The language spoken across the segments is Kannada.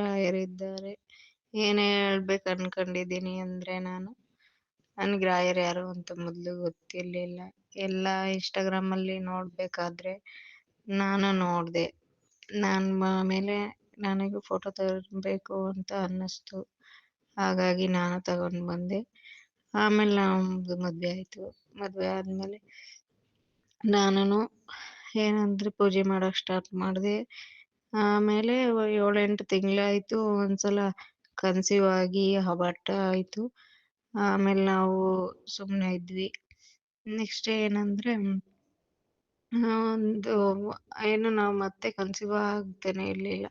ರಾಯರಿದ್ದಾರೆ ಏನೇ ಹೇಳ್ಬೇಕು ಅನ್ಕೊಂಡಿದ್ದೀನಿ ಅಂದ್ರೆ ನಾನು. ನನ್ಗೆ ರಾಯರ್ ಯಾರು ಅಂತ ಮೊದ್ಲು ಗೊತ್ತಿರ್ಲಿಲ್ಲ. ಎಲ್ಲ ಇನ್ಸ್ಟಾಗ್ರಾಮ್ ಅಲ್ಲಿ ನೋಡ್ಬೇಕಾದ್ರೆ ನಾನು ನೋಡ್ದೆ. ನಾನು ಮೇಲೆ ನನಗೆ ಫೋಟೋ ತರಬೇಕು ಅಂತ ಅನ್ನಿಸ್ತು. ಹಾಗಾಗಿ ನಾನು ತಗೊಂಡ್ ಬಂದೆ. ಆಮೇಲೆ ನಮ್ದು ಮದ್ವೆ ಆಯ್ತು. ಮದ್ವೆ ಆದ್ಮೇಲೆ ನಾನು ಏನಂದ್ರೆ ಪೂಜೆ ಮಾಡಕ್ ಸ್ಟಾರ್ಟ್ ಮಾಡಿದೆ. ಆಮೇಲೆ ಏಳೆಂಟು ತಿಂಗಳಾಯ್ತು, ಒಂದ್ಸಲ ಕನ್ಸೀವ್ ಆಗಿ ಹಬಟ ಆಯ್ತು. ಆಮೇಲೆ ನಾವು ಸುಮ್ಮನೆ ಇದ್ವಿ. ನೆಕ್ಸ್ಟ್ ಏನಂದ್ರೆ ಒಂದು ಏನು ನಾವು ಮತ್ತೆ ಕನ್ಸೀವ್ ಆಗ್ತಾನೆ ಇರಲಿಲ್ಲ.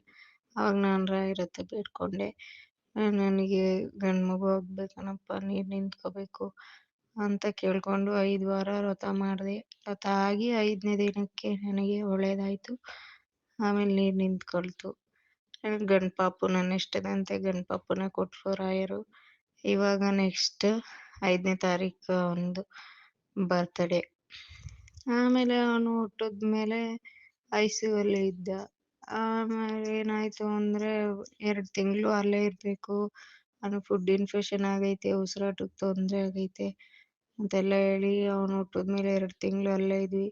ಅವಾಗ ನಾನು ರಾಯರ್ ಹತ್ರ ಬೇಡ್ಕೊಂಡೆ ನನಗೆ ಗಂಡು ಮಗು ಆಗ್ಬೇಕನಪ್ಪ ನೀರು ನಿಂತ್ಕೋಬೇಕು ಅಂತ ಕೇಳಿಕೊಂಡು ಐದು ವಾರ ವ್ರತ ಮಾಡಿದೆ. ವ್ರತ ಆಗಿ ಐದನೇ ದಿನಕ್ಕೆ ನನಗೆ ಒಳ್ಳೇದಾಯ್ತು. ಆಮೇಲೆ ನೀರು ನಿಂತ್ಕೊಳ್ತು. ಗಂಡ್ ಪಾಪು ನನ್ನ ಇಷ್ಟದಂತೆ ಗಂಡ್ ಪಾಪುನ ಕೊಟ್ರು ರಾಯರು. ಇವಾಗ ನೆಕ್ಸ್ಟ್ ಐದನೇ ತಾರೀಕು ಒಂದು ಬರ್ತ್ಡೇ ಆಮೇಲೆ ಅವನು ಹುಟ್ಟಿದ್ಮೇಲೆ ಐ ಸಿ ಯು ಅಲ್ಲಿ ಇದ್ದ. ಆಮೇಲೆ ಏನಾಯ್ತು ಅಂದ್ರೆ ಎರಡು ತಿಂಗಳು ಅಲ್ಲೇ ಇರಬೇಕು. ಅವನು ಫುಡ್ ಇನ್ಫೆಕ್ಷನ್ ಆಗೈತೆ ಉಸಿರಾಟಕ್ಕೆ ತೊಂದರೆ ಆಗೈತೆ ಅಂತೆಲ್ಲ ಹೇಳಿ ಅವನು ಹುಟ್ಟಿದ್ಮೇಲೆ ಎರಡು ತಿಂಗಳು ಅಲ್ಲೇ ಇದ್ವಿ.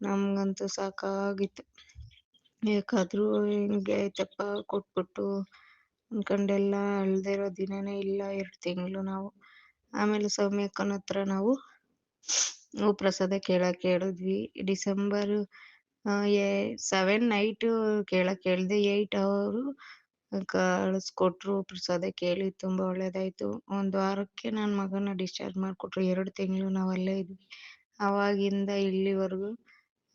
ನಮಗಂತೂ ಸಾಕಾಗಿತ್ತು. ಯಾಕಾದ್ರೂ ಹಿಂಗೆ ಆಯ್ತಪ್ಪ ಕೊಟ್ಬಿಟ್ಟು ಅನ್ಕೊಂಡೆಲ್ಲ ಅಳ್ದೇ ಇರೋ ದಿನನೇ ಇಲ್ಲ, ಎರಡು ತಿಂಗಳು ನಾವು. ಆಮೇಲೆ ಸೌಮ್ಯಕ್ಕನ ಹತ್ರ ನಾವು ಪ್ರಸಾದ ಕೇಳಕ್ ಹೇಳಿದ್ವಿ. ಡಿಸೆಂಬರ್ ಸೆವೆನ್, ನೈಟ್ ಕೇಳಕ್ ಹೇಳ್ದೆ. ಏಯ್ಟ್ ಅವರು ಕಳಿಸ್ಕೊಟ್ರು, ಪ್ರಸಾದ ಕೇಳಿ, ತುಂಬಾ ಒಳ್ಳೇದಾಯ್ತು. ಒಂದು ವಾರಕ್ಕೆ ನನ್ನ ಮಗನ ಡಿಸ್ಚಾರ್ಜ್ ಮಾಡಿಕೊಟ್ರು. ಎರಡು ತಿಂಗಳು ನಾವ್ ಅಲ್ಲೇ ಇದ್ವಿ. ಅವಾಗಿಂದ ಇಲ್ಲಿವರೆಗೂ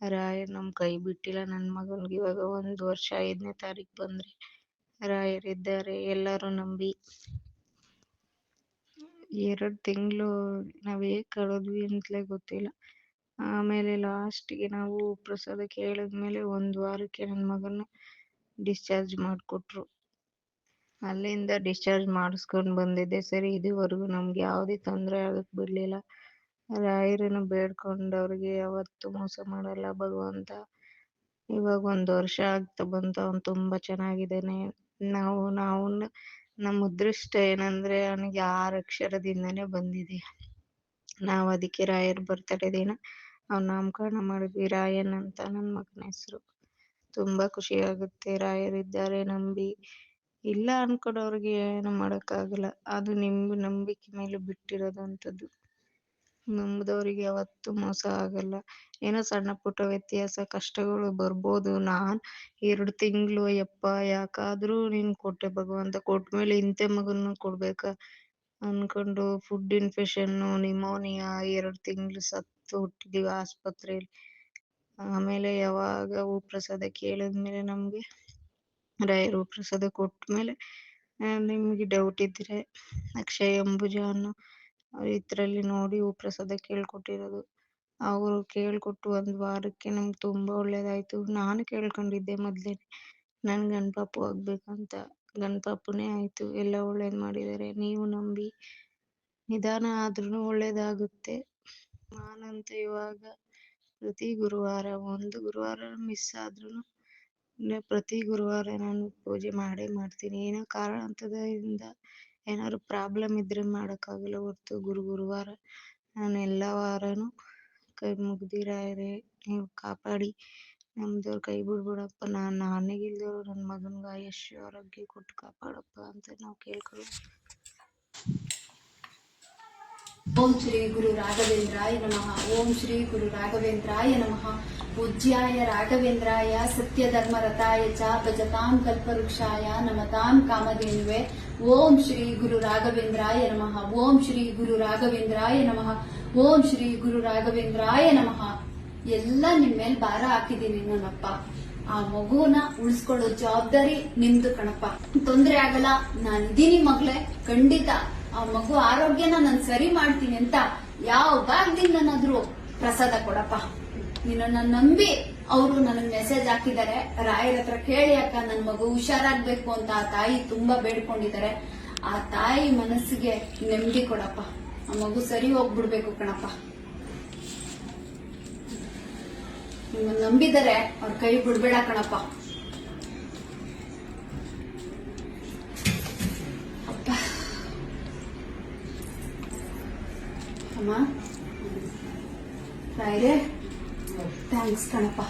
ರಾಯರ್ ನಮ್ಮ ಕೈ ಬಿಟ್ಟಿಲ್ಲ ನನ್ನ ಮಗನಿಗೆ. ಇವಾಗ ಒಂದು ವರ್ಷ ಐದನೇ ತಾರೀಕು ಬಂದ್ರೆ. ರಾಯರಿದ್ದಾರೆ, ಎಲ್ಲರೂ ನಂಬಿ. ಎರಡು ತಿಂಗಳು ನಾವ್ ಕಳದ್ವಿ ಅಂತಲೇ ಗೊತ್ತಿಲ್ಲ. ಆಮೇಲೆ ಲಾಸ್ಟ್ಗೆ ನಾವು ಪ್ರಸಾದ ಕೇಳಿದ್ಮೇಲೆ ಒಂದ್ ವಾರಕ್ಕೆ ನನ್ನ ಮಗನ ಡಿಸ್ಚಾರ್ಜ್ ಮಾಡಿಕೊಟ್ರು. ಅಲ್ಲಿಂದ ಡಿಸ್ಚಾರ್ಜ್ ಮಾಡಿಸ್ಕೊಂಡು ಬಂದಿದ್ದೆ. ಸರಿ, ಇದುವರೆಗೂ ನಮ್ಗೆ ಯಾವುದೇ ತೊಂದರೆ ಆಗಕ್ ಬಿಡ್ಲಿಲ್ಲ. ರಾಯರನ್ನು ಬೇಡ್ಕೊಂಡವ್ರಿಗೆ ಯಾವತ್ತೂ ಮೋಸ ಮಾಡಲ್ಲ ಭಗವಂತ. ಇವಾಗ ಒಂದು ವರ್ಷ ಆಗ್ತಾ ಬಂತು, ಅವ್ನು ತುಂಬಾ ಚೆನ್ನಾಗಿದ್ದಾನೆ. ನಾವು ನಾವು ನಮ್ಮ ಅದೃಷ್ಟ ಏನಂದ್ರೆ ಅವನಿಗೆ ಆರು ಅಕ್ಷರದಿಂದನೇ ಬಂದಿದೆ. ನಾವು ಅದಕ್ಕೆ ರಾಯರ್ ಬರ್ತಡೇ ದಿನ ಅವ್ನ ನಾಮಕರಣ ಮಾಡಿದ್ವಿ, ರಾಯನ್ ಅಂತ ನನ್ನ ಮಗನ ಹೆಸರು. ತುಂಬಾ ಖುಷಿ ಆಗುತ್ತೆ ರಾಯರಿದ್ದಾರೆ ನಂಬಿ. ಇಲ್ಲ ಅನ್ಕೊಡೋರ್ಗೆ ಏನು ಮಾಡೋಕ್ಕಾಗಲ್ಲ. ಅದು ನಿಮ್ಮ ನಂಬಿಕೆ ಮೇಲೆ ಬಿಟ್ಟಿರೋದಂಥದ್ದು ನಂಬದವ್ರಿಗೆ ಯಾವತ್ತೂ ಮೋಸ ಆಗಲ್ಲ. ಏನೋ ಸಣ್ಣ ಪುಟ್ಟ ವ್ಯತ್ಯಾಸ, ಕಷ್ಟಗಳು ಬರ್ಬೋದು. ನಾನ್ ಎರಡು ತಿಂಗಳು ಯಪ್ಪ, ಯಾಕಾದ್ರೂ ನೀನ್ ಕೊಟ್ಟೆ ಭಗವಂತ, ಕೊಟ್ಮೇಲೆ ಇಂತೆ ಮಗನ್ನು ಕೊಡ್ಬೇಕಾ? ಅನ್ಕೊಂಡು ಫುಡ್ ಇನ್ಫೆಕ್ಷನ್ ನಿಮೋನಿಯಾ ಎರಡು ತಿಂಗಳು ಸತ್ತು ಹುಟ್ಟಿದೀವಿ ಆಸ್ಪತ್ರೆಯಲ್ಲಿ. ಆಮೇಲೆ ಯಾವಾಗ ಹೂ ಪ್ರಸಾದ ಕೇಳಿದ್ಮೇಲೆ ನಮ್ಗೆ, ರಾಯರು ಪ್ರಸಾದ ಕೊಟ್ಮೇಲೆ ನಿಮಗೆ ಡೌಟ್ ಇದ್ರೆ ಅಕ್ಷಯ ಅಂಬುಜ ಅನ್ನೋ ಇದ್ರಲ್ಲಿ ನೋಡಿ ಪ್ರಸಾದ ಕೇಳ್ಕೊಟ್ಟಿರೋದು. ಅವರು ಕೇಳ್ಕೊಟ್ಟು ಒಂದ್ ವಾರಕ್ಕೆ ನಮ್ಗೆ ತುಂಬಾ ಒಳ್ಳೇದಾಯ್ತು. ನಾನು ಕೇಳ್ಕೊಂಡಿದ್ದೆ ಮೊದ್ಲೇನೆ ನನ್ ಗಣಪಾಪು ಪಾಪು ಆಗ್ಬೇಕಂತ. ಪಾಪುನೇ ಆಯ್ತು. ಎಲ್ಲ ಒಳ್ಳೇದ್ ಮಾಡಿದ್ದಾರೆ ನೀವು ನಂಬಿ. ನಿಧಾನ ಆದ್ರೂನು ಒಳ್ಳೇದಾಗುತ್ತೆ. ನಾನಂತೂ ಇವಾಗ ಪ್ರತಿ ಗುರುವಾರ ಒಂದು ಗುರುವಾರ ಮಿಸ್ ಆದ್ರೂ ಪ್ರತಿ ಗುರುವಾರ ನಾನು ಪೂಜೆ ಮಾಡೇ ಮಾಡ್ತೀನಿ. ಏನೋ ಕಾರಣಾಂತರದಿಂದ ಏನಾದ್ರು ಪ್ರಾಬ್ಲಮ್ ಇದ್ರೆ ಮಾಡೋಕ್ಕಾಗಲ್ಲ ಹೊರ್ತು ಗುರು ಗುರುವಾರ. ನಾನು ಎಲ್ಲ ವಾರನು ಕೈ ಮುಗ್ದಿರಾಯರೇ ನೀವು ಕಾಪಾಡಿ. ನಮ್ದವ್ರ ಕೈ ಬಿಡ್ಬಿಡಪ್ಪ, ನಾನು ನಾನಿಗಿಲ್ದವ್ರು ನನ್ನ ಮಗನ್ಗ ಆಯುಷ್ಯ ಆರೋಗ್ಯ ಕೊಟ್ಟು ಕಾಪಾಡಪ್ಪ ಅಂತ ನಾವು ಕೇಳ್ಕೊಳ್ಳೋದು. ಓಂ ಶ್ರೀ ಗುರು ರಾಘವೇಂದ್ರಾಯ ನಮಃ. ಓಂ ಶ್ರೀ ಗುರು ರಾಘವೇಂದ್ರಾಯ ನಮಃ. ಪೂಜ್ಯಾಯ ರಾಘವೇಂದ್ರಾಯ ಸತ್ಯ ಧರ್ಮ ರಥಾಯ ಚ, ಭಜತಾಂ ಕಲ್ಪವೃಕ್ಷಾಯ ನಮತಾಂ ಕಾಮಧೇನುವೆ. ಓಂ ಶ್ರೀ ಗುರು ರಾಘವೇಂದ್ರಾಯ ನಮಃ. ಓಂ ಶ್ರೀ ಗುರು ರಾಘವೇಂದ್ರಾಯ ನಮಃ. ಓಂ ಶ್ರೀ ಗುರು ರಾಘವೇಂದ್ರಾಯ ನಮಃ. ಎಲ್ಲ ನಿಮ್ಮ ಮೇಲೆ ಭಾರ ಹಾಕಿದ್ದೀನಿ ನನ್ನಪ್ಪ. ಆ ಮಗುವನ್ನ ಉಳಿಸ್ಕೊಳ್ಳೋ ಜವಾಬ್ದಾರಿ ನಿಮ್ದು ಕಣಪ್ಪ. ತೊಂದರೆ ಆಗಲ್ಲ, ನಾನಿದ್ದೀನಿ ಮಗಳೇ. ಖಂಡಿತ ಆ ಮಗು ಆರೋಗ್ಯನ ನಾನು ಸರಿ ಮಾಡ್ತೀನಿ ಅಂತ ಯಾವ ಭಾಗದಿಂದನಾದ್ರೂ ಪ್ರಸಾದ ಕೊಡಪ್ಪ. ನಿನ್ನನ್ನ ನಂಬಿ ಅವರು ನನಗೆ ಮೆಸೇಜ್ ಹಾಕಿದ್ದಾರೆ. ರಾಯರ ಹತ್ರ ಕೇಳಿ ಅಕ್ಕ ನನ್ನ ಮಗು ಹುಷಾರಾಗ್ಬೇಕು ಅಂತ ಆ ತಾಯಿ ತುಂಬಾ ಬೇಡ್ಕೊಂಡಿದ್ದಾರೆ. ಆ ತಾಯಿ ಮನಸ್ಸಿಗೆ ನೆಮ್ಮದಿ ಕೊಡಪ್ಪ. ಆ ಮಗು ಸರಿ ಹೋಗ್ಬಿಡ್ಬೇಕು ಕಣಪ್ಪ. ನಿಮ್ಮನ್ನ ನಂಬಿದರೆ ಅವ್ರ ಕೈ ಬಿಡ್ಬೇಡ ಕಣಪ್ಪ. ಅಪ್ಪ. ಅಮ್ಮ. ರಾಯರೇ. ಥ್ಯಾಂಕ್ಸ್ ಕಣಪ್ಪ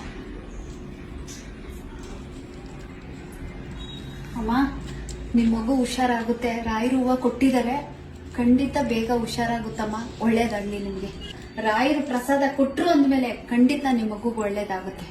ಅಮ್ಮ, ನಿಮ್ ಮಗು ಹುಷಾರಾಗುತ್ತೆ. ರಾಯರು ಹೂವ ಕೊಟ್ಟಿದ್ದಾರೆ. ಖಂಡಿತ ಬೇಗ ಹುಷಾರಾಗುತ್ತಮ್ಮ. ಒಳ್ಳೇದಾಗ್ಲಿ ನಿಮ್ಗೆ. ರಾಯರು ಪ್ರಸಾದ ಕೊಟ್ಟರು ಅಂದ್ಮೇಲೆ ಖಂಡಿತ ನಿಮ್ ಮಗುಗೆ ಒಳ್ಳೇದಾಗುತ್ತೆ.